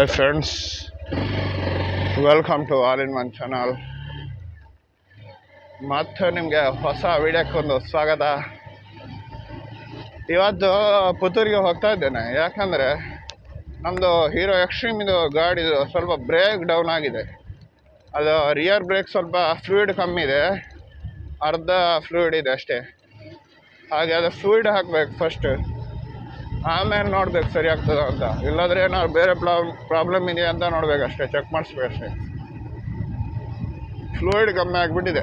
Hi friends welcome to all in one channel ಮತ್ತು ನಿಮಗೆ ಹೊಸ ವಿಡಿಯೋಕ್ಕೊಂದು ಸ್ವಾಗತ. ಇವತ್ತು ಪುತ್ತೂರಿಗೆ ಹೋಗ್ತಾ ಇದ್ದೇನೆ. ಯಾಕಂದರೆ ನಮ್ಮದು ಹೀರೋ ಎಕ್ಸ್ಟ್ರೀಮಿದು ಗಾಡಿದು ಸ್ವಲ್ಪ ಬ್ರೇಕ್ ಡೌನ್ ಆಗಿದೆ. ಅದು ರಿಯರ್ ಬ್ರೇಕ್ ಸ್ವಲ್ಪ ಫ್ಲೂಯಿಡ್ ಕಮ್ಮಿ ಇದೆ. ಅರ್ಧ ಫ್ಲೂಯಿಡ್ ಇದೆ ಅಷ್ಟೇ. ಹಾಗೆ ಅದು ಫ್ಲೂಯಿಡ್ ಹಾಕಬೇಕು ಫಸ್ಟ್ ಆಮೇಲೆ ನೋಡ್ಬೇಕು ಸರಿ ಆಗ್ತದ ಅಂತ. ಇಲ್ಲಾದ್ರೆ ಏನಾದ್ರು ಬೇರೆ ಪ್ರಾಬ್ಲಮ್ ಇದೆಯಾ ಅಂತ ನೋಡ್ಬೇಕು ಅಷ್ಟೇ ಚೆಕ್ ಮಾಡಿಸ್ಬೇಕು ಅಷ್ಟೇ. ಫ್ಲೂಯಿಡ್ ಕಮ್ಮಿ ಆಗಿಬಿಟ್ಟಿದೆ.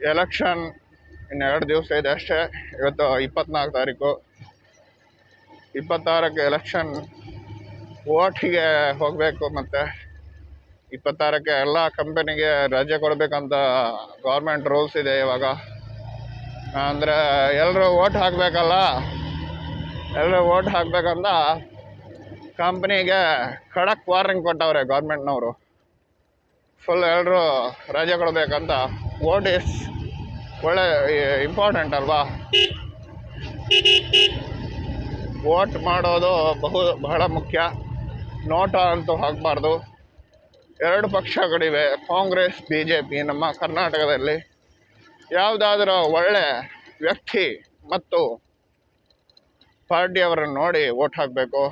ಎಲೆಕ್ಷನ್ ಇನ್ನು ಎರಡು ದಿವಸ ಇದೆ ಅಷ್ಟೇ, ಇವತ್ತು ಇಪ್ಪತ್ನಾಲ್ಕು ತಾರೀಕು. ಇಪ್ಪತ್ತಾರಕ್ಕೆ ಎಲೆಕ್ಷನ್ ಓಟಿಗೆ ಹೋಗಬೇಕು ಮತ್ತು. ಇಪ್ಪತ್ತಾರಕ್ಕೆ ಎಲ್ಲ ಕಂಪನಿಗೆ ರಜೆ ಕೊಡಬೇಕಂತ ಗೌರ್ಮೆಂಟ್ ರೂಲ್ಸ್ ಇದೆ ಇವಾಗ. ಅಂದರೆ ಎಲ್ಲರೂ ಓಟ್ ಹಾಕಬೇಕಲ್ಲ? ಎಲ್ಲರೂ ಓಟ್ ಹಾಕಬೇಕಂತ ಕಂಪ್ನಿಗೆ ಖಡಕ್ ವಾರ್ನಿಂಗ್ ಕೊಟ್ಟವ್ರೆ ಗೌರ್ಮೆಂಟ್ನವರು ಫುಲ್ ಎಲ್ಲರೂ ರಜೆ ಕೊಡಬೇಕಂತ. ಓಟ್ ಇಸ್ ಒಳ್ಳೆ ಇಂಪಾರ್ಟೆಂಟ್ ಅಲ್ವಾ? ವೋಟ್ ಮಾಡೋದು ಬಹು, ಬಹಳ ಮುಖ್ಯ. ನೋಟ ಅಂತೂ ಹಾಕಬಾರ್ದು. ಎರಡು ಪಕ್ಷಗಳಿವೆ, ಕಾಂಗ್ರೆಸ್ ಬಿ ಜೆ ಪಿ ನಮ್ಮ ಕರ್ನಾಟಕದಲ್ಲಿ. ಯಾವುದಾದ್ರೂ ಒಳ್ಳೆ ವ್ಯಕ್ತಿ ಮತ್ತು ಪಾರ್ಟಿಯವರನ್ನು ನೋಡಿ ಓಟ್ ಹಾಕಬೇಕು,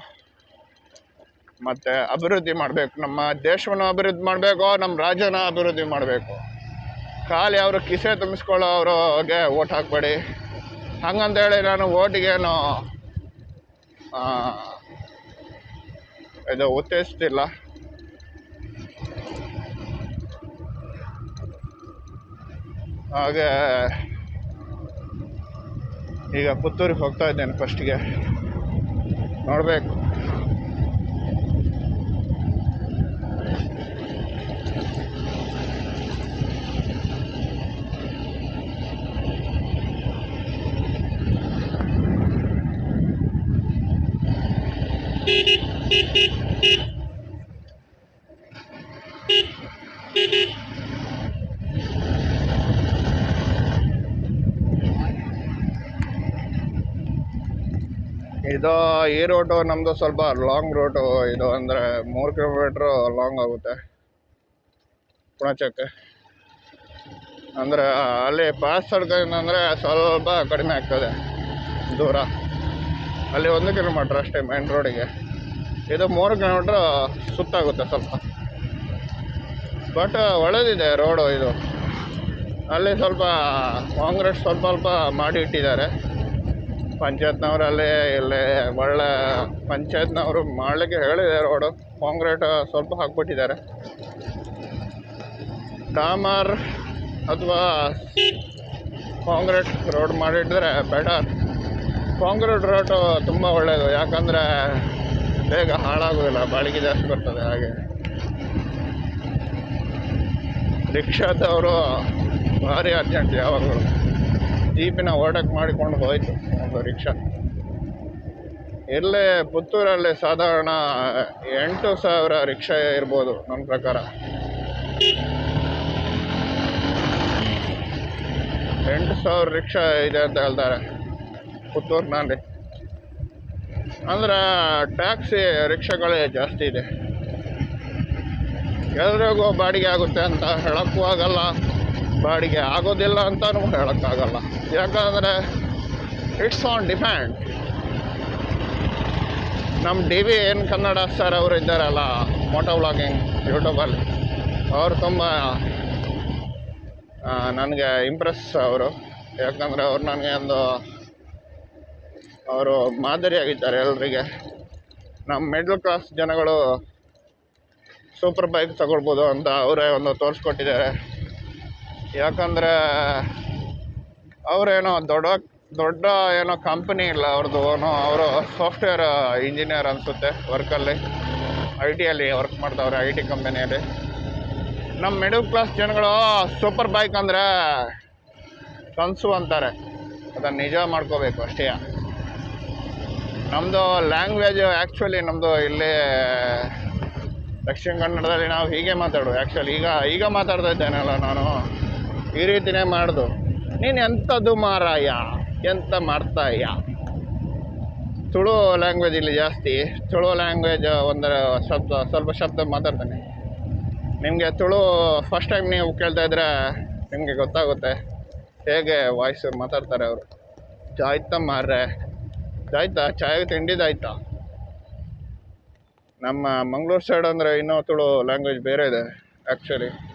ಮತ್ತು ಅಭಿವೃದ್ಧಿ ಮಾಡಬೇಕು, ನಮ್ಮ ದೇಶವನ್ನು ಅಭಿವೃದ್ಧಿ ಮಾಡಬೇಕು, ನಮ್ಮ ರಾಜ್ಯನ ಅಭಿವೃದ್ಧಿ ಮಾಡಬೇಕು. ಖಾಲಿ ಅವರು ಕಿಸೆ ತುಂಬಿಸ್ಕೊಳ್ಳೋ ಅವ್ರಿಗೆ ವೋಟ್ ಹಾಕಬೇಡಿ. ಹಂಗಂತೇಳಿ ನಾನು ಓಟಿಗೇನು ಇದು ಉತ್ತೇಜಿಸ್ತಿಲ್ಲ. ಹಾಗೆ ಈಗ ಪುತ್ತೂರಿಗೆ ಹೋಗ್ತಾ ಇದ್ದೇನೆ ಫಸ್ಟಿಗೆ ನೋಡಬೇಕು. ಈ ರೋಟು ನಮ್ಮದು ಸ್ವಲ್ಪ ಲಾಂಗ್ ರೋಟು ಇದು ಅಂದರೆ ಮೂರು ಕಿಲೋಮೀಟ್ರು ಲಾಂಗ್ ಆಗುತ್ತೆ. ಪುಣಚಕ್ಕೆ. ಅಂದರೆ ಅಲ್ಲಿ ಪಾಸ್ ಸಡ್ಕಿಂದ ಅಂದರೆ ಸ್ವಲ್ಪ ಕಡಿಮೆ ಆಗ್ತದೆ, ದೂರ. ಅಲ್ಲಿ ಒಂದು ಕಿಲೋಮೀಟ್ರ್ ಅಷ್ಟೇ ಮೇನ್ ರೋಡಿಗೆ ಇದು ಮೂರು ಕಿಲೋಮೀಟ್ರ್ ಸುತ್ತಾಗುತ್ತೆ ಸ್ವಲ್ಪ. ಬಟ್ ಒಳ್ಳೆದಿದೆ ರೋಡು ಇದು. ಅಲ್ಲಿ ಸ್ವಲ್ಪ ಕಾಂಗ್ರೆಸ್ ಸ್ವಲ್ಪ ಸ್ವಲ್ಪ ಮಾಡಿ ಇಟ್ಟಿದ್ದಾರೆ. ಪಂಚಾಯತ್ನವರಲ್ಲಿ ಇಲ್ಲಿ ಒಳ್ಳೆ ಪಂಚಾಯತ್ನವರು ಮಾಡಲಿಕ್ಕೆ ಹೇಳಿದೆ ರೋಡು ಕಾಂಕ್ರೀಟ್ ಸ್ವಲ್ಪ ಹಾಕ್ಬಿಟ್ಟಿದ್ದಾರೆ. ಡಾಮರ್ ಅಥವಾ ಕಾಂಕ್ರೀಟ್ ರೋಡ್ ಮಾಡಿಟ್ಟಿದ್ರೆ ಬೆಟರ್ ಕಾಂಕ್ರೀಟ್ ರೋಡು ತುಂಬ ಒಳ್ಳೆಯದು ಯಾಕಂದರೆ ಬೇಗ ಹಾಳಾಗೋದಿಲ್ಲ, ಬಾಳಿಗೆ ಜಾಸ್ತಿ ಬರ್ತದೆ ಹಾಗೆ. ರಿಕ್ಷಾದವರು ಭಾರಿ ಅರ್ಜೆಂಟ್ ಯಾವಾಗಲೂ. ಜೀಪಿನ ಓಡಕ್ ಮಾಡಿಕೊಂಡು ಹೋಯ್ತು ಒಂದು ರಿಕ್ಷಾ. ಇಲ್ಲೇ ಪುತ್ತೂರಲ್ಲಿ ಸಾಧಾರಣ ಎಂಟು ಸಾವಿರ ರಿಕ್ಷಾ ಇರ್ಬೋದು ನನ್ನ ಪ್ರಕಾರ. ಎಂಟು ಸಾವಿರ ರಿಕ್ಷಾ ಇದೆ ಅಂತ ಹೇಳ್ತಾರೆ ಪುತ್ತೂರಿನಲ್ಲಿ. ಅಂದ್ರೆ ಟ್ಯಾಕ್ಸಿ ರಿಕ್ಷಾಗಳೇ ಜಾಸ್ತಿ ಇದೆ. ಎಲ್ರಿಗೂ ಬಾಡಿಗೆ ಆಗುತ್ತೆ ಅಂತ ಹೇಳಕ್ಕೂ ಆಗಲ್ಲ. ಬಾಡಿಗೆ ಆಗೋದಿಲ್ಲ ಅಂತಲೂ ಹೇಳೋಕ್ಕಾಗಲ್ಲ. ಯಾಕಂದರೆ ಇಟ್ಸ್ ಆನ್ ಡಿಮ್ಯಾಂಡ್ ನಮ್ಮ D V N Kannada sir ಅವರು ಇದ್ದಾರಲ್ಲ ಮೋಟೋ ವ್ಲಾಗಿಂಗ್ ಯೂಟ್ಯೂಬಲ್ಲಿ ಅವರು ತುಂಬ ನನಗೆ ಇಂಪ್ರೆಸ್ ಅವರು. ಯಾಕಂದರೆ ಅವ್ರು ನನಗೆ ಒಂದು, ಅವರು ಮಾದರಿಯಾಗಿದ್ದಾರೆ ಎಲ್ರಿಗೆ. ನಮ್ಮ ಮಿಡ್ಲ್ ಕ್ಲಾಸ್ ಜನಗಳು ಸೂಪರ್ ಬೈಕ್ ತಗೊಳ್ಬೋದು ಅಂತ ಅವರೇ ಒಂದು ತೋರಿಸ್ಕೊಟ್ಟಿದ್ದಾರೆ. ಯಾಕಂದರೆ ಅವರೇನೋ ದೊಡ್ಡ ದೊಡ್ಡ ಏನೋ ಕಂಪನಿ ಇಲ್ಲ ಅವ್ರದ್ದು ಓನು ಅವರು ಸಾಫ್ಟ್ವೇರ್ ಇಂಜಿನಿಯರ್ ಅನಿಸುತ್ತೆ ವರ್ಕಲ್ಲಿ ಐ ಟಿಯಲ್ಲಿ ವರ್ಕ್ ಮಾಡ್ತಾವ್ರೆ ಐ ಟಿ ಕಂಪನಿಯಲ್ಲಿ ನಮ್ಮ ಮಿಡಲ್ ಕ್ಲಾಸ್ ಜನಗಳು ಸೂಪರ್ ಬೈಕ್ ಅಂದರೆ ಕನಸು ಅಂತಾರೆ. ಅದನ್ನು ನಿಜ ಮಾಡ್ಕೋಬೇಕು ಅಷ್ಟೇ. ನಮ್ಮದು ಲ್ಯಾಂಗ್ವೇಜ್ ಆ್ಯಕ್ಚುಲಿ ನಮ್ಮದು ಇಲ್ಲಿ ದಕ್ಷಿಣ ಕನ್ನಡದಲ್ಲಿ ನಾವು ಹೀಗೆ ಮಾತಾಡೋದು. ಆ್ಯಕ್ಚುಲಿ ಈಗ ಈಗ ಮಾತಾಡ್ತಾ ಇದ್ದೇನಲ್ಲ ನಾನು. ಈ ರೀತಿನೇ ಮಾಡೋದು. ನೀನು ಎಂಥದ್ದು ಮಾರಾಯ? ಎಂತ ಮಾಡ್ತಾಯ ತುಳು ಲ್ಯಾಂಗ್ವೇಜ್ ಇಲ್ಲಿ ಜಾಸ್ತಿ. ತುಳು ಲ್ಯಾಂಗ್ವೇಜ್ ಒಂದರ ಶಬ್ದ ಸ್ವಲ್ಪ ಶಬ್ದ ಮಾತಾಡ್ತಾನೆ. ನಿಮಗೆ ತುಳು ಫಸ್ಟ್ ಟೈಮ್ ನೀವು ಕೇಳ್ತಾ ಇದ್ರೆ ನಿಮಗೆ ಗೊತ್ತಾಗುತ್ತೆ. ಹೇಗೆ ವಾಯ್ಸ್ ಮಾತಾಡ್ತಾರೆ ಅವರು. ಜಾಯ್ತ ಮಾರ್ರೆ? ಜಾಯ್ತಾ ಚಾಯ್ ತಿಂಡಿದಾಯ್ತಾ? ನಮ್ಮ ಮಂಗಳೂರು ಸೈಡ್ ಅಂದರೆ ಇನ್ನೂ ತುಳು ಲ್ಯಾಂಗ್ವೇಜ್ ಬೇರೆ ಇದೆ ಆ್ಯಕ್ಚುಲಿ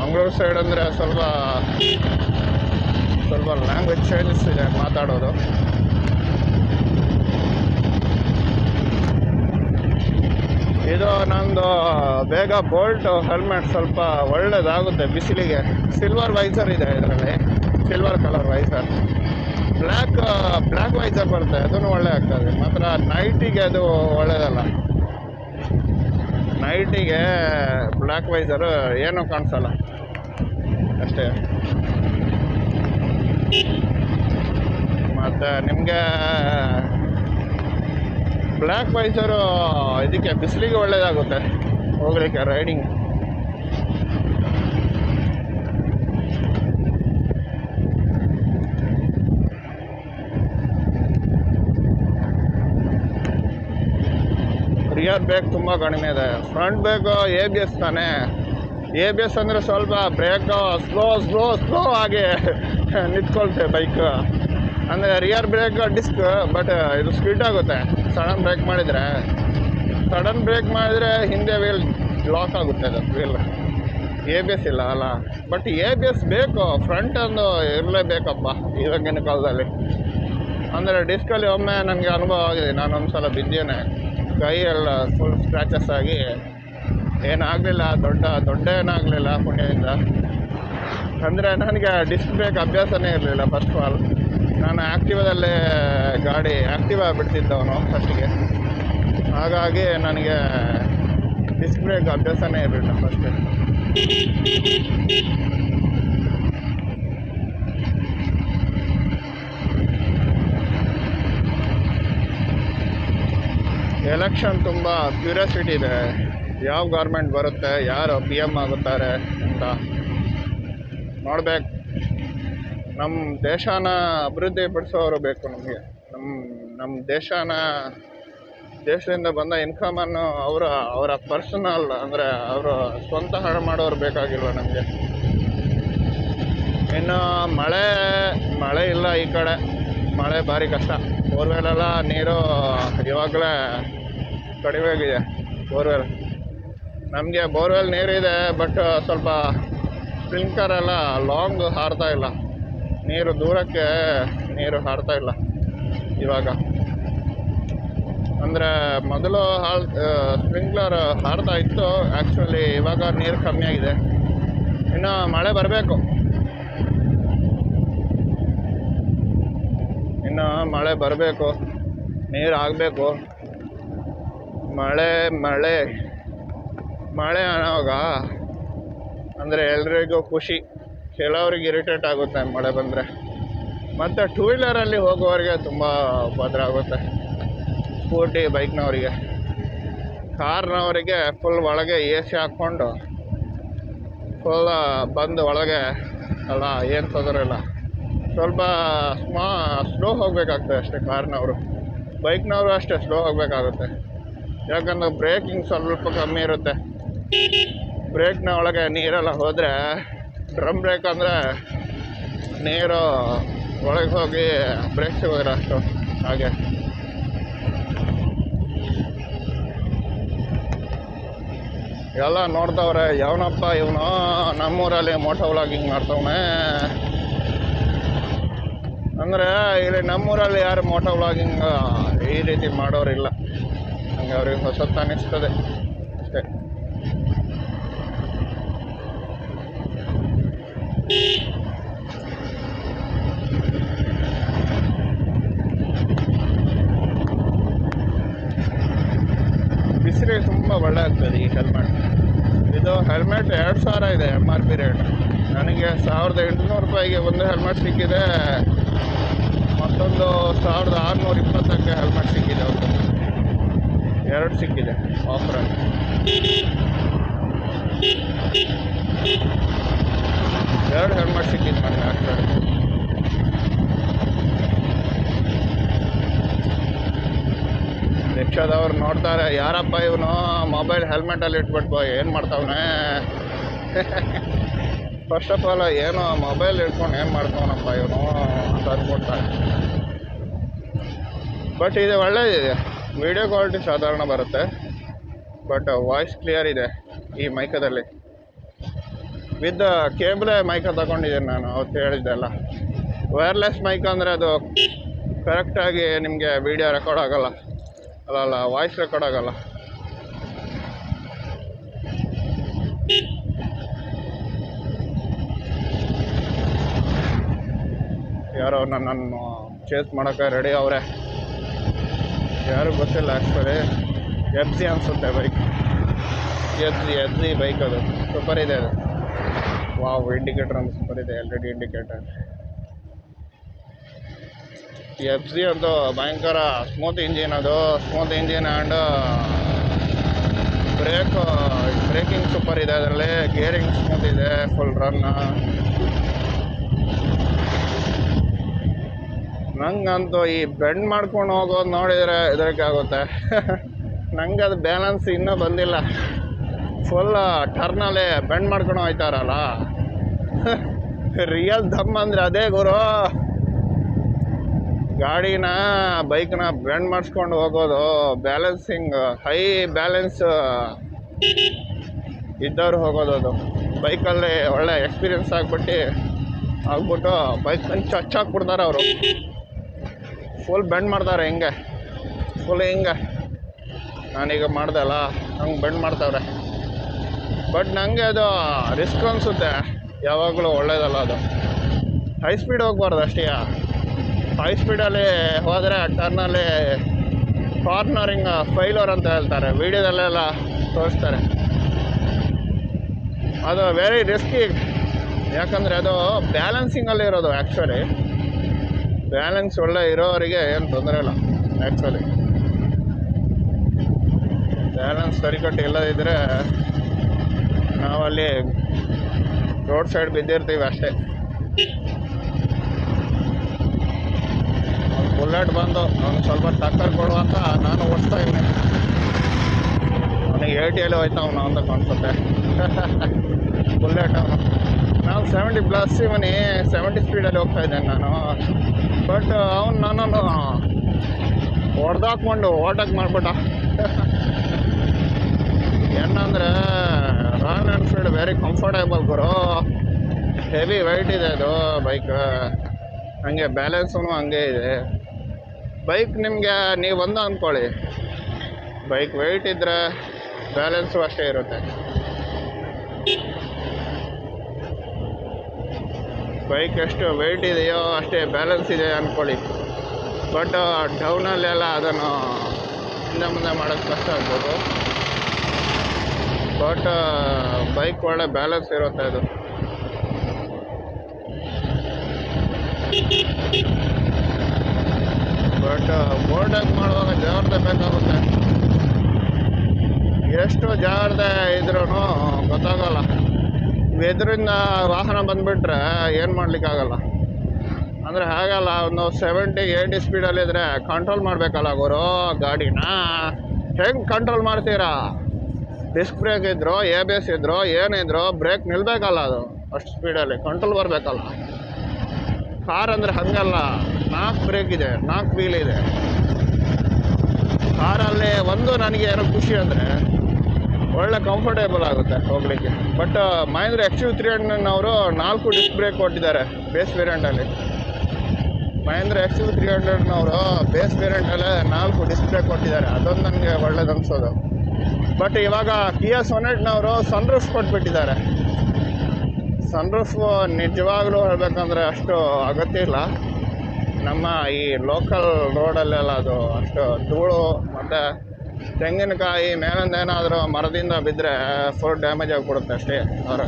ಮಂಗಳೂರು ಸೈಡ್ ಅಂದರೆ ಸ್ವಲ್ಪ ಸ್ವಲ್ಪ ಲ್ಯಾಂಗ್ವೇಜ್ ಚೇಂಜಸ್ ಇದೆ ಮಾತಾಡೋದು. ಇದು ನಂದು ಬೇಗ ಬೋಲ್ಟ್ ಹೆಲ್ಮೆಟ್ ಸ್ವಲ್ಪ ಒಳ್ಳೇದಾಗುತ್ತೆ ಬಿಸಿಲಿಗೆ. ಸಿಲ್ವರ್ ವೈಸರ್ ಇದೆ ಇದರಲ್ಲಿ. Silver colour visor black black visor ಬರುತ್ತೆ. ಅದನ್ನು ಒಳ್ಳೆ ಆಗ್ತದೆ. ಮಾತ್ರ ನೈಟಿಗೆ ಅದು ಒಳ್ಳೇದಲ್ಲ. ನೈಟಿಗೆ ಬ್ಲ್ಯಾಕ್ ವೈಸರ್ ಏನೂ ಕಾಣಿಸಲ್ಲ. ಅಷ್ಟೇ. ಮತ್ತು ನಿಮಗೆ ಬ್ಲ್ಯಾಕ್ ವೈಸರು ಇದಕ್ಕೆ ಬಿಸಿಲಿಗೆ ಒಳ್ಳೆಯದಾಗುತ್ತೆ ಹೋಗ್ಲಿಕ್ಕೆ ರೈಡಿಂಗ್ ರಿಯರ್ ಬ್ಯಾಗ್ ತುಂಬ ಕಡಿಮೆ ಇದೆ. Front bag A B S ತಾನೇ. ಎ ಬಿ ಎಸ್ ಅಂದರೆ ಸ್ವಲ್ಪ ಬ್ರೇಕ್ ಸ್ಲೋ ಸ್ಲೋ ಸ್ಲೋ ಆಗಿ ನಿಂತ್ಕೊಳ್ತೆ ಬೈಕ್ ಅಂದರೆ ರಿಯರ್ ಬ್ರೇಕ್ ಡಿಸ್ಕ್ ಬಟ್ ಇದು ಸ್ಪೀಡ್ ಆಗುತ್ತೆ. ಸಡನ್ ಬ್ರೇಕ್ ಮಾಡಿದರೆ ಸಡನ್ ಬ್ರೇಕ್ ಮಾಡಿದರೆ ಹಿಂದೆ ವೀಲ್ ಲಾಕ್ ಆಗುತ್ತೆ ಅದು ವೀಲ್ ಎ ಬಿ ಎಸ್ ಇಲ್ಲ ಅಲ್ಲ. ಬಟ್ ಎ ಬಿ ಎಸ್ ಬೇಕು ಫ್ರಂಟ್ ಒಂದು ಇರಲೇಬೇಕಪ್ಪ ಇವಾಗಿನ ಕಾಲದಲ್ಲಿ. ಅಂದರೆ ಡಿಸ್ಕಲ್ಲಿ ಒಮ್ಮೆ ನನಗೆ ಅನುಭವ ಆಗಿದೆ. ನಾನು ಒಂದು ಸಲ ಬಿದ್ದೇನೆ. ಕೈ ಎಲ್ಲ ಫುಲ್ ಸ್ಕ್ರ್ಯಾಚಸ್ ಆಗಿ ಏನಾಗಲಿಲ್ಲ, ದೊಡ್ಡ ದೊಡ್ಡ ಏನಾಗಲಿಲ್ಲ ಪುಣ್ಯದಿಂದ. ಅಂದರೆ ನನಗೆ ಡಿಸ್ಕ್ ಬ್ರೇಕ್ ಅಭ್ಯಾಸನೇ ಇರಲಿಲ್ಲ ಫಸ್ಟ್ ಆಲ್ ನಾನು ಆ್ಯಕ್ಟಿವಾದಲ್ಲೇ ಗಾಡಿ ಆ್ಯಕ್ಟಿವಾ ಬಿಡ್ತಿದ್ದವನು ಫಸ್ಟಿಗೆ ಹಾಗಾಗಿ ನನಗೆ ಡಿಸ್ಕ್ ಬ್ರೇಕ್ ಅಭ್ಯಾಸನೇ ಇರಲಿಲ್ಲ ಫಸ್ಟ್ ಎಲೆಕ್ಷನ್ ತುಂಬ ಕ್ಯೂರಿಯಾಸಿಟಿ ಇದೆ. ಯಾವ ಗೌರ್ಮೆಂಟ್ ಬರುತ್ತೆ, ಯಾರು ಪಿ ಎಂ ಆಗುತ್ತಾರೆ ಅಂತ ನೋಡ್ಬೇಕು. ನಮ್ಮ ದೇಶನ ಅಭಿವೃದ್ಧಿ ಪಡಿಸೋರು ಬೇಕು ನಮಗೆ. ನಮ್ಮ ನಮ್ಮ ದೇಶನ, ದೇಶದಿಂದ ಬಂದ ಇನ್ಕಮನ್ನು ಅವರ ಅವರ ಪರ್ಸನಲ್ ಅಂದರೆ ಅವರು ಸ್ವಂತ ಹಣ ಮಾಡೋರು ಬೇಕಾಗಿಲ್ಲ ನಮಗೆ. ಇನ್ನು ಮಳೆ ಮಳೆ ಇಲ್ಲ ಈ ಕಡೆ. ಮಳೆ ಭಾರಿ ಕಷ್ಟ. ಬೋರ್ವೆಲೆಲ್ಲ ನೀರು ಇವಾಗಲೇ ಕಡಿಮೆ ಆಗಿದೆ. ಬೋರ್ವೆಲ್ ನಮಗೆ ಬೋರ್ವೆಲ್ ನೀರಿದೆ ಬಟ್ ಸ್ವಲ್ಪ ಸ್ಪ್ರಿಂಕ್ಲರ್ ಎಲ್ಲ ಲಾಂಗ್ ಹಾರ್ತಾ ಇಲ್ಲ. ನೀರು ದೂರಕ್ಕೆ ನೀರು ಹಾರ್ತಾ ಇಲ್ಲ ಇವಾಗ. ಅಂದರೆ ಮೊದಲು ಹಾಲ್ ಸ್ಪ್ರಿಂಕ್ಲರ್ ಹಾರ್ತಾ ಇತ್ತು ಆ್ಯಕ್ಚುಲಿ ಇವಾಗ ನೀರು ಕಮ್ಮಿ ಆಗಿದೆ. ಇನ್ನು ಮಳೆ ಬರಬೇಕು. ಇನ್ನು ಮಳೆ ಬರಬೇಕು, ನೀರು ಆಗಬೇಕು. ಮಳೆ ಮಳೆ. ಮಳೆ ಅನ್ನೋವಾಗ ಅಂದರೆ ಎಲ್ರಿಗೂ ಖುಷಿ. ಕೆಲವ್ರಿಗೆ ಇರಿಟೇಟ್ ಆಗುತ್ತೆ ಮಳೆ ಬಂದರೆ. ಮತ್ತು ಟೂ ವೀಲರಲ್ಲಿ ಹೋಗೋರಿಗೆ ತುಂಬ ಉಪದ್ರ ಆಗುತ್ತೆ. ಸ್ಕೂಟಿ ಬೈಕ್ನವರಿಗೆ ಕಾರ್ನವರಿಗೆ ಫುಲ್ ಒಳಗೆ ಎ ಸಿ ಹಾಕ್ಕೊಂಡು ಫುಲ್ ಬಂದು ಒಳಗೆ ಅಲ್ಲ, ಏನು ತೊಂದರೆ ಇಲ್ಲ. ಸ್ವಲ್ಪ ಸ್ಮಾ ಸ್ಲೋ ಹೋಗಬೇಕಾಗ್ತದೆ ಅಷ್ಟೇ ಕಾರ್ನವರು ಬೈಕ್ನವರು ಅಷ್ಟೇ ಸ್ಲೋ ಹೋಗಬೇಕಾಗುತ್ತೆ. ಯಾಕಂದ್ರೆ ಬ್ರೇಕಿಂಗ್ ಸ್ವಲ್ಪ ಕಮ್ಮಿ ಇರುತ್ತೆ. ಬ್ರೇಕ್ನ ಒಳಗೆ ನೀರೆಲ್ಲ ಹೋದರೆ, ಡ್ರಮ್ ಬ್ರೇಕ್ ಅಂದರೆ ನೀರು ಒಳಗೆ ಹೋಗಿ ಬ್ರೇಕ್ ಸಿಗೋದಿಲ್ಲ ಅಷ್ಟು ಹಾಗೆ. ಎಲ್ಲ ನೋಡ್ತವ್ರೆ ಯಾವನಪ್ಪ ಇವನು? ನಮ್ಮೂರಲ್ಲಿ ಮೋಟೋ ವ್ಲಾಗಿಂಗ್ ಮಾಡ್ತವನೆ. ಅಂದರೆ ಇಲ್ಲಿ ನಮ್ಮೂರಲ್ಲಿ ಯಾರು ಮೋಟೋ ವ್ಲಾಗಿಂಗ್ ಈ ರೀತಿ ಮಾಡೋರಿಲ್ಲ. ಹಂಗೆ ಅವ್ರಿಗೆ ಹೊಸತ್ತು ಅನ್ನಿಸ್ತದೆ ಬಿಸಿಲಿಗೆ ತುಂಬ ಒಳ್ಳೆ ಆಗ್ತದೆ ಈ ಹೆಲ್ಮೆಟ್ ಇದು ಹೆಲ್ಮೆಟ್ ಎರಡು ಸಾವಿರ ಇದೆ ಎಂ ಆರ್ ಪಿ ರೇಟ್ ನನಗೆ ಸಾವಿರದ ಎಂಟುನೂರು ರೂಪಾಯಿಗೆ ಒಂದು ಹೆಲ್ಮೆಟ್ ಸಿಕ್ಕಿದೆ. ಮತ್ತೊಂದು ಸಾವಿರದ ಆರುನೂರ ಇಪ್ಪತ್ತಕ್ಕೆ ಹೆಲ್ಮೆಟ್ ಸಿಕ್ಕಿದೆ ಒಂದು. ಎರಡು ಸಿಕ್ಕಿದೆ ಆಫರಲ್ಲಿ ಎರಡು ಹೆಲ್ಮೆಟ್ ಸಿಕ್ಕಿತ್ತು ನನಗೆ ಆ ರಿಕ್ಷಾದವ್ರು ನೋಡ್ತಾರೆ, ಯಾರಪ್ಪ ಇವನು? ಮೊಬೈಲ್ ಹೆಲ್ಮೆಟಲ್ಲಿ ಇಟ್ಬಿಟ್ಟು ಏನು ಮಾಡ್ತಾವನೆ? ಫಸ್ಟ್ ಆಫ್ ಆಲ್ ಏನು ಮೊಬೈಲ್ ಇಟ್ಕೊಂಡು ಏನು ಮಾಡ್ತಾವನಪ್ಪ ಇವನು ಅಂತ ಅಂದ್ಕೊಡ್ತಾರೆ ಬಟ್ ಇದು ಒಳ್ಳೆಯದಿದೆ ವಿಡಿಯೋ ಕ್ವಾಲಿಟಿ ಸಾಧಾರಣ ಬರುತ್ತೆ. ಬಟ್ ವಾಯ್ಸ್ ಕ್ಲಿಯರ್ ಇದೆ ಈ ಮೈಕದಲ್ಲಿ ವಿತ್ ಕೇಬಲೇ ಮೈಕ ತಗೊಂಡಿದ್ದೀನಿ ನಾನು, ಅವತ್ತು ಹೇಳಿದ್ದೆಲ್ಲ. ವೈರ್ಲೆಸ್ ಮೈಕ್ ಅಂದರೆ ಅದು ಕರೆಕ್ಟಾಗಿ ನಿಮಗೆ ವಿಡಿಯೋ ರೆಕಾರ್ಡ್ ಆಗೋಲ್ಲ. ಅಲ್ಲ ವಾಯ್ಸ್ ರೆಕಾರ್ಡ್ ಆಗೋಲ್ಲ. ಯಾರೋ ನನ್ನನ್ನು ಚೇಸ್ ಮಾಡೋಕ್ಕೆ ರೆಡಿ ಅವರೇ. ಯಾರು ಗೊತ್ತಿಲ್ಲ ಆ್ಯಕ್ಚುಲಿ ಎಫ್ ಜಿ ಅನಿಸುತ್ತೆ bike F G F G bike ಅದು. ಸೂಪರ್ ಇದೆ ಅದು. ವಾವ್ ಇಂಡಿಕೇಟರ್ ಅಂತ ಸೂಪರ್ ಇದೆ L E indicator F C ಅಂತೂ ಭಯಂಕರ ಸ್ಮೂತ್ ಇಂಜಿನ್ ಅದು smooth engine and brake braking super ಇದೆ ಅದರಲ್ಲಿ ಗೇರಿಂಗ್ ಸ್ಮೂತ್ ಇದೆ ಫುಲ್ ರನ್ ನಂಗಂತೂ ಈ ಬೆಂಡ್ ಮಾಡ್ಕೊಂಡು ಹೋಗೋದು ನೋಡಿದರೆ ಆಗುತ್ತೆ. ನಂಗೆ ಅದು ಬ್ಯಾಲೆನ್ಸ್ ಇನ್ನೂ ಬಂದಿಲ್ಲ. ಫುಲ್ ಟರ್ನಲ್ಲೇ ಬೆಂಡ್ ಮಾಡ್ಕೊಂಡು ಹೋಯ್ತಾರಲ್ಲ. ರಿಯಲ್ ದಮ್ ಅಂದರೆ ಅದೇ ಗುರು. ಗಾಡಿನ ಬೈಕ್ನ ಬೆಂಡ್ ಮಾಡಿಸ್ಕೊಂಡು ಹೋಗೋದು ಬ್ಯಾಲೆನ್ಸಿಂಗ್ ಹೈ ಬ್ಯಾಲೆನ್ಸ್ ಇದ್ದವ್ರು ಹೋಗೋದು ಅದು. ಬೈಕಲ್ಲಿ ಒಳ್ಳೆ ಎಕ್ಸ್ಪೀರಿಯನ್ಸ್ ಆಗ್ಬಿಟ್ಟು ಆಗ್ಬಿಟ್ಟು ಬೈಕ್ ಹಂಚು ಹಚ್ಚಾಕ್ಬಿಡ್ತಾರೆ ಅವರು. ಫುಲ್ ಬೆಂಡ್ ಮಾಡ್ತಾರೆ ಹಿಂಗೆ. ಫುಲ್ ಹಿಂಗೆ. ನಾನೀಗ ಮಾಡ್ದಲ್ಲ ಹಂಗೆ ಬೆಂಡ್ ಮಾಡ್ತಾವ್ರೆ. ಬಟ್ ನನಗೆ ಅದು ರಿಸ್ಕ್ ಅನಿಸುತ್ತೆ. ಯಾವಾಗಲೂ ಒಳ್ಳೇದಲ್ಲ ಅದು. ಹೈ ಸ್ಪೀಡ್ ಹೋಗ್ಬಾರ್ದು ಅಷ್ಟೇ. ಹೈ ಸ್ಪೀಡಲ್ಲಿ ಹೋದರೆ ಟರ್ನಲ್ಲಿ ಕಾರ್ನರಿಂಗ್ ಫೈಲರ್ ಅಂತ ಹೇಳ್ತಾರೆ. ವೀಡಿಯೋದಲ್ಲೆಲ್ಲ ತೋರಿಸ್ತಾರೆ. ಅದು ವೆರಿ ರಿಸ್ಕಿ ಯಾಕಂದರೆ ಅದು ಬ್ಯಾಲೆನ್ಸಿಂಗಲ್ಲಿ ಇರೋದು ಆ್ಯಕ್ಚುಲಿ ಬ್ಯಾಲೆನ್ಸ್ ಒಳ್ಳೆ ಇರೋರಿಗೆ ಏನು ತೊಂದರೆ ಇಲ್ಲ ಆ್ಯಕ್ಚುಲಿ ಬ್ಯಾಲೆನ್ಸ್ ಸರಿಕಟ್ಟು ಇಲ್ಲದಿದ್ದರೆ ನಾವಲ್ಲಿ ರೋಡ್ ಸೈಡ್ ಬಿದ್ದಿರ್ತೀವಿ ಅಷ್ಟೇ. ಬುಲೆಟ್ ಬಂದು ಅವ್ನಿಗೆ ಸ್ವಲ್ಪ ಟಕ್ಕರ್ ಕೊಡುವಂತ ನಾನು ಓಡಿಸ್ತಾ ಇದ್ದೀನಿ. ಅವನಿಗೆ ಏಟಿಯಲ್ಲಿ ಹೋಯ್ತಾ ಅವನು ಅಂತ ಕಾಣಿಸುತ್ತೆ. ಬುಲೆಟ್ ಅವನು. ನಾನು ಸೆವೆಂಟಿ ಪ್ಲಸ್ ಇವನಿ ಸೆವೆಂಟಿ ಸ್ಪೀಡಲ್ಲಿ ಹೋಗ್ತಾ ಇದ್ದೇನೆ ನಾನು. ಬಟ್ ಅವನು ನನ್ನನ್ನು ಹೊಡೆದಾಕೊಂಡು ಓಟಕ್ಕೆ ಮಾಡಿಬಿಟ್ಟ. ಏನಂದರೆ ರಾಯಲ್ ಎನ್ಫೀಲ್ಡ್ ವೆರಿ ಕಂಫರ್ಟೇಬಲ್ ಗುರು. ಹೆವಿ ವೈಟ್ ಇದೆ ಅದು ಬೈಕ್ ಹಂಗೆ ಬ್ಯಾಲೆನ್ಸೂ ಹಂಗೆ ಇದೆ. ಬೈಕ್ ನಿಮಗೆ ನೀವು ಒಂದು ಅಂದ್ಕೊಳ್ಳಿ ಬೈಕ್ ವೆಯ್ಟ್ ಇದ್ದರೆ ಬ್ಯಾಲೆನ್ಸು ಅಷ್ಟೇ ಇರುತ್ತೆ. ಬೈಕ್ ಎಷ್ಟು ವೆಯ್ಟ್ ಇದೆಯೋ ಅಷ್ಟೇ ಬ್ಯಾಲೆನ್ಸ್ ಇದೆ ಅಂದ್ಕೊಳ್ಳಿ ಬಟ್ ಡೌನಲ್ಲೆಲ್ಲ ಅದನ್ನು ಹಿಂದೆ ಮುಂದೆ ಮಾಡೋಕ್ಕೆ ಕಷ್ಟ ಆಗ್ಬೋದು. ಬಟ್ ಬೈಕ್ ಒಳ್ಳೆ ಬ್ಯಾಲೆನ್ಸ್ ಇರುತ್ತೆ ಇದು ಬಟ್ ಬೋರ್ಡಾಗಿ ಮಾಡುವಾಗ ಜಾಗ್ರತೆ ಬೇಕಾಗುತ್ತೆ. ಎಷ್ಟು ಜಾಗ್ರತೆ ಇದ್ರೂ ಗೊತ್ತಾಗಲ್ಲ. ಎದುರಿಂದ ವಾಹನ ಬಂದುಬಿಟ್ರೆ ಏನು ಮಾಡಲಿಕ್ಕಾಗಲ್ಲ. ಅಂದರೆ ಹಾಗಲ್ಲ, ಒಂದು ಸೆವೆಂಟಿ ಏಯ್ಟಿ ಸ್ಪೀಡಲ್ಲಿದ್ದರೆ ಕಂಟ್ರೋಲ್ ಮಾಡಬೇಕಲ್ಲ ಗುರು ಗಾಡಿನ. ಹೆಂಗೆ ಕಂಟ್ರೋಲ್ ಮಾಡ್ತೀರಾ? ಡಿಸ್ಕ್ ಬ್ರೇಕ್ ಇದ್ರು ಎ ಬಿ ಎಸ್ ಇದ್ರು ಏನಿದ್ರು ಬ್ರೇಕ್ ನಿಲ್ಲಬೇಕಲ್ಲ ಅದು. ಅಷ್ಟು ಸ್ಪೀಡಲ್ಲಿ ಕಂಟ್ರೋಲ್ ಬರಬೇಕಲ್ಲ. ಕಾರ್ ಅಂದರೆ ಹಾಗಲ್ಲ, ನಾಲ್ಕು ಬ್ರೇಕ್ ಇದೆ, ನಾಲ್ಕು ವೀಲ್ ಇದೆ. ಕಾರಲ್ಲಿ ಒಂದು ನನಗೆ ಏನೋ ಖುಷಿ ಅಂದರೆ, ಒಳ್ಳೆ ಕಂಫರ್ಟೇಬಲ್ ಆಗುತ್ತೆ ಹೋಗಲಿಕ್ಕೆ. But Mahindra X U three ಹಂಡ್ರೆಡ್ನವರು ನಾಲ್ಕು ಡಿಸ್ಕ್ ಬ್ರೇಕ್ ಕೊಟ್ಟಿದ್ದಾರೆ ಬೇಸ್ ವೇರಿಯಂಟಲ್ಲಿ ಮಹೇಂದ್ರ ಎಕ್ಸ್ ಯು ತ್ರೀ ಹಂಡ್ರೆಡ್ನವರು ಬೇಸ್ ವೇರಿಯಂಟಲ್ಲೇ ನಾಲ್ಕು ಡಿಸ್ಕ್ ಬ್ರೇಕ್ ಕೊಟ್ಟಿದ್ದಾರೆ, ಅದೊಂದು ನನಗೆ ಒಳ್ಳೇದು ಅನಿಸೋದು. ಬಟ್ ಇವಾಗ ಕಿಯಾ ಸೊನೆಟ್ನವರು ಸನ್ರೂಫ್ ಕೊಟ್ಬಿಟ್ಟಿದ್ದಾರೆ. ಸನ್ರೂಫ್ ನಿಜವಾಗ್ಲೂ ಹೇಳಬೇಕಂದ್ರೆ ಅಷ್ಟು ಅಗತ್ಯ ಇಲ್ಲ. ನಮ್ಮ ಈ ಲೋಕಲ್ ರೋಡಲ್ಲೆಲ್ಲ ಅದು ಅಷ್ಟು ಧೂಳು ಮತ್ತು ತೆಂಗಿನಕಾಯಿ ಮೇಲಿಂದ ಏನಾದರೂ ಮರದಿಂದ ಬಿದ್ದರೆ ಫುಲ್ ಡ್ಯಾಮೇಜ್ ಆಗಿಬಿಡುತ್ತೆ ಅಷ್ಟೇ ಅವರು.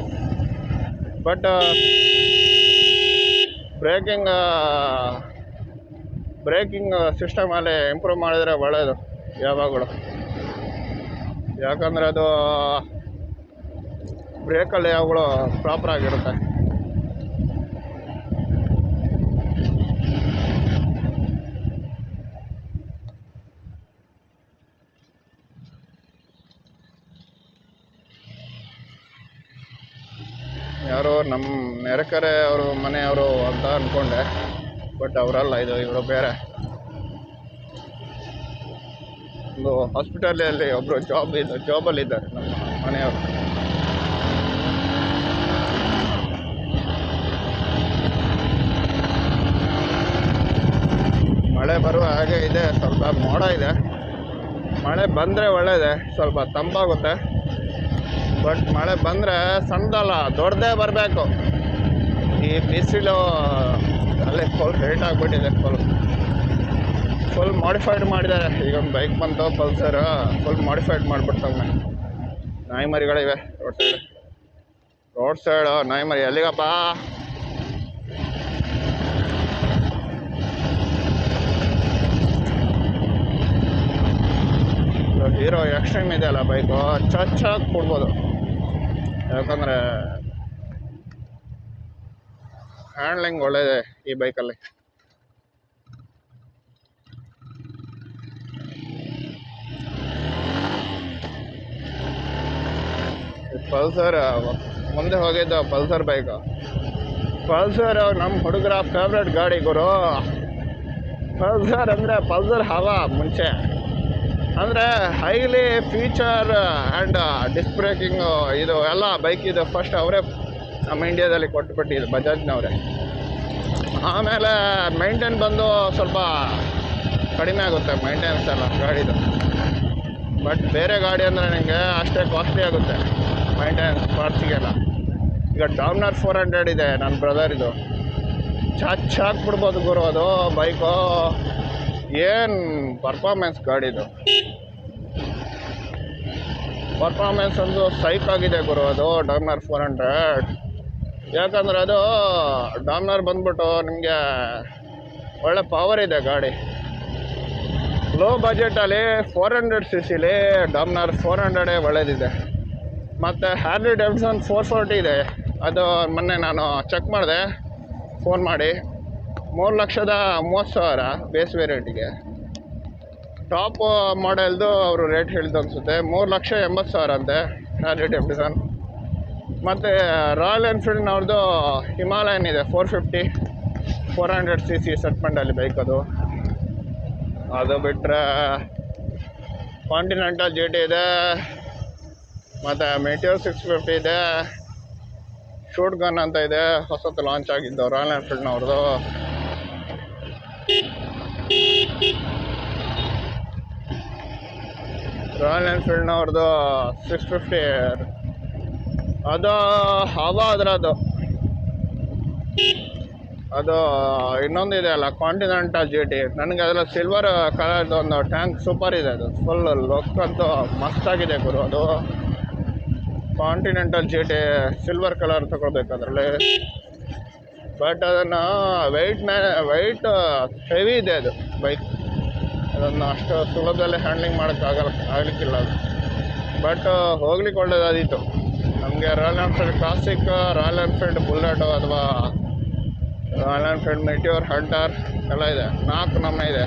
ಬಟ್ ಬ್ರೇಕಿಂಗ್ ಬ್ರೇಕಿಂಗ್ ಸಿಸ್ಟಮಲ್ಲಿ ಇಂಪ್ರೂವ್ ಮಾಡಿದರೆ ಒಳ್ಳೆಯದು ಯಾವಾಗಲೂ. ಯಾಕಂದರೆ ಅದು ಬ್ರೇಕ್ ಬ್ರೇಕಲ್ಲಿ ಅವುಗಳು ಪ್ರಾಪರಾಗಿರುತ್ತೆ ಯಾರೋ ನಮ್ಮ ನೆರೆಕರೆ ಅವರು ಮನೆಯವರು ಅಂತ ಅಂದ್ಕೊಂಡೆ ಬಟ್ ಅವರಲ್ಲ ಇದು, ಇವರು ಬೇರೆ. ಒಂದು ಹಾಸ್ಪಿಟಲಲ್ಲಿ ಒಬ್ಬರು ಜಾಬ್ ಇದೆ ಜಾಬಲ್ಲಿ ಇದ್ದಾರೆ ನಮ್ಮ ಮನೆಯವರು. ಮಳೆ ಬರುವ ಹಾಗೆ ಇದೆ, ಸ್ವಲ್ಪ ಮೋಡ ಇದೆ. ಮಳೆ ಬಂದರೆ ಒಳ್ಳೆಯದೆ ಸ್ವಲ್ಪ ತಂಪಾಗುತ್ತೆ ಬಟ್ ಮಳೆ ಬಂದರೆ ಸಣ್ಣದಲ್ಲ, ದೊಡ್ಡದೇ ಬರಬೇಕು. ಈ ಬಿಸಿಲು, ಅಲ್ಲೇ ಫುಲ್ ಹೇಟ್ ಆಗಿಬಿಟ್ಟಿದೆ ಫುಲ್ ಫುಲ್ ಮಾಡಿಫೈಡ್ ಮಾಡಿದ್ದಾರೆ. ಈಗ ಒಂದು ಬೈಕ್ ಬಂತು ಪಲ್ಸರ್ ಫುಲ್ ಮಾಡಿಫೈಡ್ ಮಾಡಿಬಿಡ್ತವೆ ನಾಯಿ ಮರಿಗಳಿವೆ ರೋಡ್ ಸೈಡ್ ರೋಡ್ ಸೈಡ್ ನಾಯಿ ಮರಿ. ಎಲ್ಲಿಗಪ್ಪ? ಹೀರೋ ಎಕ್ಸ್ಟ್ರೀಮ್ ಇದೆ ಅಲ್ಲ ಬೈಕು ಚಚ್ಚಾಗಿ ಕೊಡ್ಬೋದು. ಯಾಕಂದರೆ ಹ್ಯಾಂಡ್ಲಿಂಗ್ ಒಳ್ಳೆಯದೆ ಈ ಬೈಕಲ್ಲಿ ಪಲ್ಸರ್, ಮುಂದೆ ಹೋಗಿದ್ದ ಪಲ್ಸರ್ ಬೈಕ್ ಪಲ್ಸರ್ ನಮ್ಮ ಹುಡುಗರ ಫೇವ್ರೆಟ್ ಗಾಡಿ ಗುರು. ಪಲ್ಸರ್ ಅಂದರೆ ಪಲ್ಸರ್ ಹವಾ ಮುಂಚೆ. ಅಂದರೆ highly feature and disc braking ಇದು ಎಲ್ಲ ಬೈಕ್ ಇದು ಫಸ್ಟ್ ಅವರೇ ನಮ್ಮ ಇಂಡಿಯಾದಲ್ಲಿ ಕೊಟ್ಟುಬಿಟ್ಟಿದ್ದು ಬಜಾಜ್ನವರೇ. ಆಮೇಲೆ ಮೈಂಟೇನ್ ಬಂದು ಸ್ವಲ್ಪ ಕಡಿಮೆ ಆಗುತ್ತೆ ಮೈಂಟೆನೆನ್ಸ್ ಎಲ್ಲ ಗಾಡಿದು. ಬಟ್ ಬೇರೆ ಗಾಡಿ ಅಂದರೆ ನನಗೆ ಅಷ್ಟೇ ಕಾಸ್ಟ್ಲಿ ಆಗುತ್ತೆ. ಮೈಂಟೆನೆನ್ಸ್ ಪಾರ್ಟ್ಸಿಗೆಲ್ಲ ಈಗ ಡಾಮ್ನರ್ ಫೋರ್ ಹಂಡ್ರೆಡ್ ಇದೆ ನನ್ನ ಬ್ರದರ್ ಇದು. ಚಾಚ್ ಹಾಕ್ಬಿಡ್ಬೋದು ಗುರು ಅದು, ಬೈಕು. ಏನು ಪರ್ಫಾರ್ಮೆನ್ಸ್ ಗಾಡಿದು ಪರ್ಫಾರ್ಮೆನ್ಸ್ ಒಂದು ಸೈಕ್ ಆಗಿದೆ ಗುರು ಅದು ಡಾಮ್ನರ್ ಫೋರ್ ಹಂಡ್ರೆಡ್ ಯಾಕಂದ್ರೆ ಅದು ಡಾಮ್ನರ್ ಬಂದ್ಬಿಟ್ಟು ನಿಮಗೆ ಒಳ್ಳೆ ಪವರ್ ಇದೆ ಗಾಡಿ. ಲೋ ಬಜೆಟಲ್ಲಿ ಫೋರ್ ಹಂಡ್ರೆಡ್ ಸಿ ಸಿಲಿ ಡಾಮ್ನರ್ ಫೋರ್ ಹಂಡ್ರೆಡೇ ಒಳ್ಳೇದಿದೆ. ಮತ್ತು ಹ್ಯಾರ್ಲಿ ಡೆವಿಡ್ಸನ್ ಫೋರ್ ಫೋರ್ಟಿ ಇದೆ. ಅದು ಮೊನ್ನೆ ನಾನು ಚೆಕ್ ಮಾಡಿದೆ. ಫೋನ್ ಮಾಡಿ. ಮೂರು ಲಕ್ಷದ ಮೂವತ್ತು ಸಾವಿರ ಬೇಸ್ ವೇರಿಯಂಟಿಗೆ ಟಾಪ್ ಮಾಡೆಲ್ದು ಅವರು ರೇಟ್ ಹೇಳಿದ್ದು ಅನಿಸುತ್ತೆ. ಮೂರು ಲಕ್ಷ ಎಂಬತ್ತು ಸಾವಿರ ಅಂತೆ ಹ್ಯಾರ್ಲಿ ಡೆವಿಡ್ಸನ್ ಮತ್ತು ರಾಯಲ್ ಎನ್ಫೀಲ್ಡ್ನವ್ರದ್ದು ಹಿಮಾಲಯನ್ ಇದೆ four fifty four hundred C C ಸೆಟ್ಮೆಂಟಲ್ಲಿ bike ಅದು. ಅದು ಬಿಟ್ಟರೆ ಕಾಂಟಿನೆಂಟಲ್ ಜಿ ಟಿ ಇದೆ. ಮತ್ತು ಮೆಟೀರಿಯಲ್ ಸಿಕ್ಸ್ ಫಿಫ್ಟಿ ಇದೆ. ಶೂಟ್ ಗನ್ ಅಂತ ಇದೆ. ಹೊಸತು ಲಾಂಚ್ ಆಗಿದ್ದು ರಾಯಲ್ ಎನ್ಫೀಲ್ಡ್ನವ್ರದ್ದು ರಾಯಲ್ ಎನ್ಫೀಲ್ಡ್ನವ್ರದ್ದು ಸಿಕ್ಸ್ ಫಿಫ್ಟಿ ಅದು ಹವಾ ಅದರದು ಅದು ಇನ್ನೊಂದು ಇದೆ ಅಲ್ಲ ಕಾಂಟಿನೆಂಟಲ್ ಜಿ ಟಿ ನನಗೆ ಅದರ ಸಿಲ್ವರ್ ಕಲರ್ದು ಒಂದು ಟ್ಯಾಂಕ್ ಸೂಪರ್ ಇದೆ ಅದು. ಫುಲ್ ಲುಕ್ ಅಂತೂ ಮಸ್ತಾಗಿದೆ ಗುರು ಅದು. ಕಾಂಟಿನೆಂಟಲ್ ಜೇಟೆ ಸಿಲ್ವರ್ ಕಲರ್ ತಗೊಳ್ಬೇಕು ಅದರಲ್ಲಿ ಬಟ್ ಅದನ್ನು ವೆಯ್ಟ್ ವೆಯ್ಟ್ ಹೆವಿ ಇದೆ ಅದು ಬೈಕ್ ಅದನ್ನು ಅಷ್ಟು ಸುಲಭದಲ್ಲಿ ಹ್ಯಾಂಡ್ಲಿಂಗ್ ಮಾಡೋಕ್ಕಾಗಲ್ಲ ಆಗಲಿಕ್ಕಿಲ್ಲ ಅದು. ಬಟ್ ಹೋಗ್ಲಿಕ್ಕೆ ಒಳ್ಳೇದಾದೀತು. ನಮಗೆ Royal Enfield Classic Royal Enfield Bullet ಅಥವಾ ರಾಯಲ್ ಎನ್ಫೀಲ್ಡ್ ಮೆಟ್ಯೂರ್ ಹಂಟರ್ ಎಲ್ಲ ಇದೆ. ನಾಲ್ಕು ನಮ್ಮ ಇದೆ.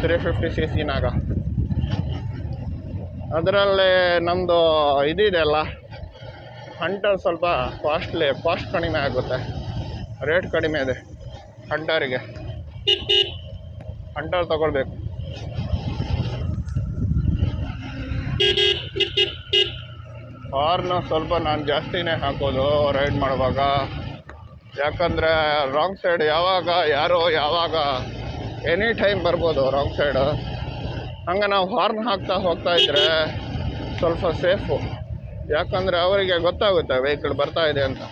ತ್ರೀ ಫಿಫ್ಟಿ ಸಿ ಸಿನಾಗ ಅದರಲ್ಲಿ ನಮ್ಮದು ಇದಿದೆ ಅಲ್ಲ ಹಂಟರ್ ಸ್ವಲ್ಪ ಕಾಸ್ಟ್ಲಿ ಕಾಸ್ಟ್ ಕಡಿಮೆ ಆಗುತ್ತೆ ರೇಟ್ ಕಡಿಮೆ ಇದೆ ಹಂಟರಿಗೆ ಹಂಟರ್ ತಗೊಳ್ಬೇಕು. ಹಾರ್ನ್ ಸ್ವಲ್ಪ ನಾನು ಜಾಸ್ತಿನೇ ಹಾಕೋದು ರೈಡ್ ಮಾಡುವಾಗ. ಯಾಕಂದರೆ ರಾಂಗ್ ಸೈಡ್ ಯಾವಾಗ, ಯಾರೋ ಯಾವಾಗ ಎನಿ ಟೈಮ್ ಬರ್ಬೋದು ರಾಂಗ್ ಸೈಡು ಹಂಗೆ ನಾವು ಹಾರ್ನ್ ಹಾಕ್ತಾ ಹೋಗ್ತಾ ಇದ್ದರೆ ಸ್ವಲ್ಪ ಸೇಫು ಯಾಕಂದರೆ ಅವರಿಗೆ ಗೊತ್ತಾಗುತ್ತೆ ವೆಹಿಕಲ್ ಬರ್ತಾ ಇದೆ ಅಂತ.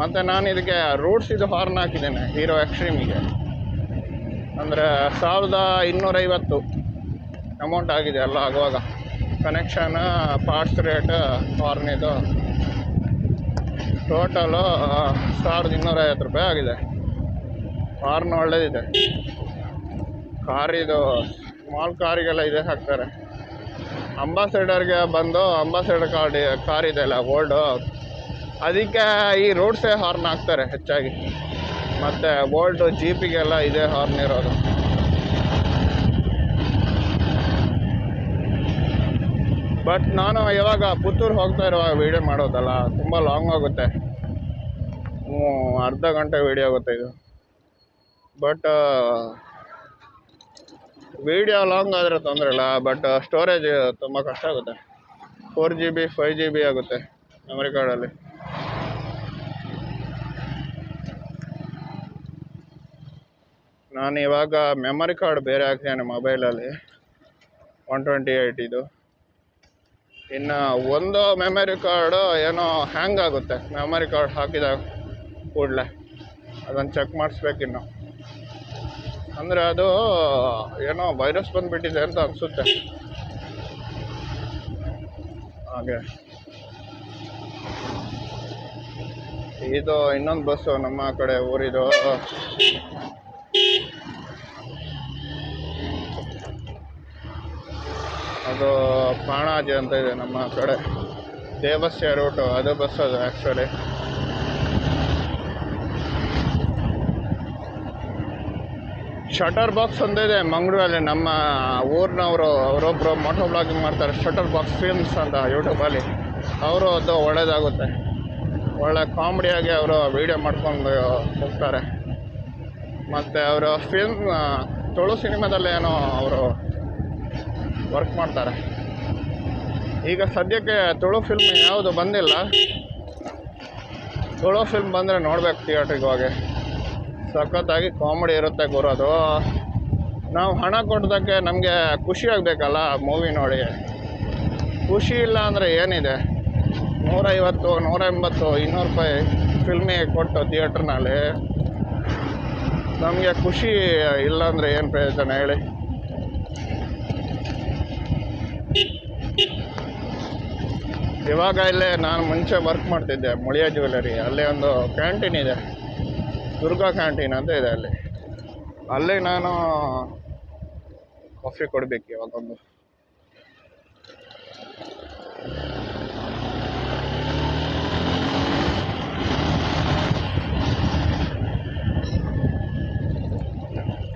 ಮತ್ತು ನಾನು ಇದಕ್ಕೆ ರೂಟ್ಸ್ ಇದು ಹಾರ್ನ್ ಹಾಕಿದ್ದೇನೆ ಹೀರೋ ಎಕ್ಸ್ಟ್ರೀಮಿಗೆ ಅಂದರೆ ಸಾವಿರದ ಇನ್ನೂರೈವತ್ತು ಅಮೌಂಟ್ ಆಗಿದೆ ಎಲ್ಲ ಆಗುವಾಗ. ಕನೆಕ್ಷನ್ ಪಾರ್ಟ್ಸ್ ರೇಟ್ ಹಾರ್ನ್ ಇದು. ಟೋಟಲು ಸಾವಿರದ ಇನ್ನೂರೈವತ್ತು ರೂಪಾಯಿ ಆಗಿದೆ. ಹಾರ್ನ್ ಒಳ್ಳೆಯದಿದೆ ಕಾರಿದು ಸ್ಮಾಲ್ ಕಾರಿಗೆಲ್ಲ ಇದೇ ಹಾಕ್ತಾರೆ ಅಂಬಾಸೆಡರ್ಗೆ ಬಂದು ಅಂಬಾಸೆಡರ್ ಕಾರ್ ಕಾರ್ ಇದೆಯಲ್ಲ ಓಲ್ಡು. ಅದಕ್ಕೆ ಈ ರೋಡ್ಸೇ ಹಾರ್ನ್ ಹಾಕ್ತಾರೆ ಹೆಚ್ಚಾಗಿ. ಮತ್ತು ಓಲ್ಡು ಜೀಪಿಗೆಲ್ಲ ಇದೇ ಹಾರ್ನ್ ಇರೋದು. ಬಟ್ ನಾನು ಯಾವಾಗ ಪುತ್ತೂರು ಹೋಗ್ತಾ ಇರುವಾಗ ವೀಡಿಯೋ ಮಾಡೋದಲ್ಲ, ತುಂಬ ಲಾಂಗ್ ಆಗುತ್ತೆ. ಅರ್ಧ ಗಂಟೆ ವೀಡಿಯೋ ಆಗುತ್ತೆ ಇದು. ಬಟ್ ವಿಡಿಯೋ ಲಾಂಗ್ ಆದರೆ ತೊಂದರೆ ಇಲ್ಲ ಬಟ್ ಸ್ಟೋರೇಜ್ ತುಂಬ ಕಷ್ಟ ಆಗುತ್ತೆ. Four G B five G B ಆಗುತ್ತೆ ಮೆಮರಿ ಕಾರ್ಡಲ್ಲಿ ನಾನು ಇವಾಗ ಮೆಮರಿ ಕಾರ್ಡ್ ಬೇರೆ ಹಾಕ್ತೇನೆ ಮೊಬೈಲಲ್ಲಿ ಒನ್ ಟ್ವೆಂಟಿ ಏಯ್ಟ್ ಇದು. ಇನ್ನು ಒಂದು ಮೆಮರಿ ಕಾರ್ಡು ಏನೋ ಹ್ಯಾಂಗ್ ಆಗುತ್ತೆ. ಮೆಮರಿ ಕಾರ್ಡ್ ಹಾಕಿದಾಗ ಕೂಡಲೇ. ಅದನ್ನು ಚೆಕ್ ಮಾಡಿಸ್ಬೇಕಿನ್ನು. ಅಂದರೆ ಅದು ಏನೋ ವೈರಸ್ ಬಂದುಬಿಟ್ಟಿದೆ ಅಂತ ಅನಿಸುತ್ತೆ. ಹಾಗೆ. ಇದು ಇನ್ನೊಂದು ಬಸ್ಸು ನಮ್ಮ ಕಡೆ ಊರಿದು. ಅದು ಪಾಣಾಜಿ ಅಂತ ಇದೆ ನಮ್ಮ ಕಡೆ. ದೇವಸ್ಯ ರೂಟು ಅದು ಬಸ್ ಅದು ಆ್ಯಕ್ಚುಲಿ ಶಟರ್ ಬಾಕ್ಸ್ ಇದೆ ಮಂಗಳೂರಲ್ಲಿ. ನಮ್ಮ ಊರಿನವರು ಅವರೊಬ್ಬರು ಮೋಟೋ ಬ್ಲಾಗಿಂಗ್ ಮಾಡ್ತಾರೆ. ಶಟರ್ ಬಾಕ್ಸ್ ಫಿಲ್ಮ್ಸ್ ಅಂತ ಯೂಟ್ಯೂಬಲ್ಲಿ ಅವರು ಅದು ಒಳ್ಳೇದಾಗುತ್ತೆ. ಒಳ್ಳೆ ಕಾಮಿಡಿಯಾಗಿ ಅವರು ವೀಡಿಯೋ ಮಾಡ್ಕೊಂಡು ಹೋಗ್ತಾರೆ. ಮತ್ತು ಅವರು ಫಿಲ್ಮ್ ತುಳು ಸಿನಿಮಾದಲ್ಲಿ ಏನೋ ಅವರು ವರ್ಕ್ ಮಾಡ್ತಾರೆ. ಈಗ ಸದ್ಯಕ್ಕೆ ತುಳು ಫಿಲ್ಮ್ ಯಾವುದು ಬಂದಿಲ್ಲ. ತುಳು ಫಿಲ್ಮ್ ಬಂದರೆ ನೋಡ್ಬೇಕು ಥಿಯೇಟ್ರಿಗೆ ಹೋಗಿ. ಸಖತ್ತಾಗಿ ಕಾಮಿಡಿ ಇರುತ್ತೆ ಗುರು ಅದು. ನಾವು ಹಣ ಕೊಟ್ಟದಕ್ಕೆ ನಮಗೆ ಖುಷಿ ಆಗಬೇಕಲ್ಲ ಮೂವಿ ನೋಡಿ. ಖುಷಿ ಇಲ್ಲ ಅಂದರೆ ಏನಿದೆ? ನೂರೈವತ್ತು ನೂರ ಎಂಬತ್ತು ಇನ್ನೂರು ರೂಪಾಯಿ ಫಿಲ್ಮಿಗೆ ಕೊಟ್ಟು ಥಿಯೇಟ್ರ್ನಲ್ಲಿ ನಮಗೆ ಖುಷಿ ಇಲ್ಲ ಅಂದರೆ ಏನು ಪ್ರಯೋಜನ ಹೇಳಿ? ಇವಾಗ ಇಲ್ಲೇ ನಾನು ಮುಂಚೆ ವರ್ಕ್ ಮಾಡ್ತಿದ್ದೆ, ಮುಳಿಯ ಜ್ಯುವೆಲರಿ ಅಲ್ಲೇ ಒಂದು ಕ್ಯಾಂಟೀನ್ ಇದೆ. ದುರ್ಗಾ ಕ್ಯಾಂಟೀನ್ ಅಂತ ಇದೆ ಅಲ್ಲಿ. ಅಲ್ಲಿ ನಾನು ಕಾಫಿ ಕೊಡಬೇಕು ಇವಾಗೊಂದು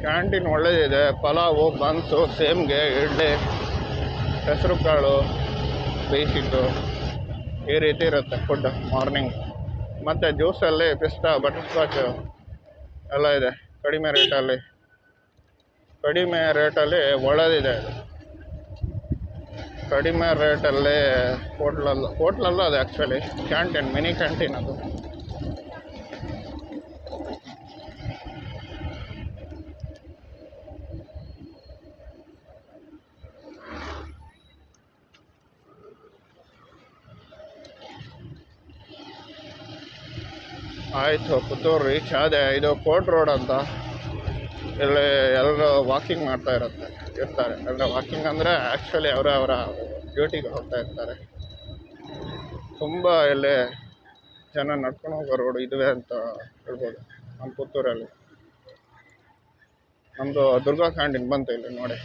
ಕ್ಯಾಂಟೀನ್ ಒಳ್ಳೆಯದಿದೆ ಪಲಾವು, ಬನ್ಸು, ಸೇಮ್ಗೆ ಇಡ್ಲಿ ಹೆಸರು ಕಾಳು ಬೇಯಿಸಿಟ್ಟು ಈ ರೀತಿ ಇರುತ್ತೆ ಫುಡ್ ಮಾರ್ನಿಂಗ್ ಮತ್ತು ಜ್ಯೂಸಲ್ಲಿ ಪಿಸ್ತಾ ಬಟರ್ ಸ್ಕಾಚ್ ಎಲ್ಲ ಇದೆ. ಕಡಿಮೆ ರೇಟಲ್ಲಿ. ಕಡಿಮೆ ರೇಟಲ್ಲಿ ಒಳ್ಳೆದಿದೆ ಅದು. ಕಡಿಮೆ ರೇಟಲ್ಲಿ ಹೋಟ್ಲಲ್ಲ ಹೋಟ್ಲಲ್ಲ ಅದು ಆ್ಯಕ್ಚುಲಿ ಕ್ಯಾಂಟೀನ್ ಮಿನಿ ಕ್ಯಾಂಟೀನ್ ಅದು. ಆಯಿತು ಪುತ್ತೂರು ರೀಚ್ ಆದೆ ಇದು ಕೋರ್ಟ್ ರೋಡ್ ಅಂತ. ಇಲ್ಲಿ ಎಲ್ಲರೂ ವಾಕಿಂಗ್ ಮಾಡ್ತಾ ಇರುತ್ತೆ, ಇರ್ತಾರೆ. ಅಂದರೆ ವಾಕಿಂಗ್ ಅಂದರೆ ಆ್ಯಕ್ಚುಲಿ ಅವರ ಅವರ ಡ್ಯೂಟಿಗೆ ಹೋಗ್ತಾ ಇರ್ತಾರೆ. ತುಂಬ ಇಲ್ಲಿ ಜನ ನಡ್ಕೊಂಡು ಹೋಗೋ ರೋಡ್ ಇದುವೆ ಅಂತ ಹೇಳ್ಬೋದು, ನಮ್ಮ ಪುತ್ತೂರಲ್ಲಿ. ನಮ್ಮದು ದುರ್ಗಾ ಕ್ಯಾಂಟೀನ್ ಬಂತು ಇಲ್ಲಿ ನೋಡಿ.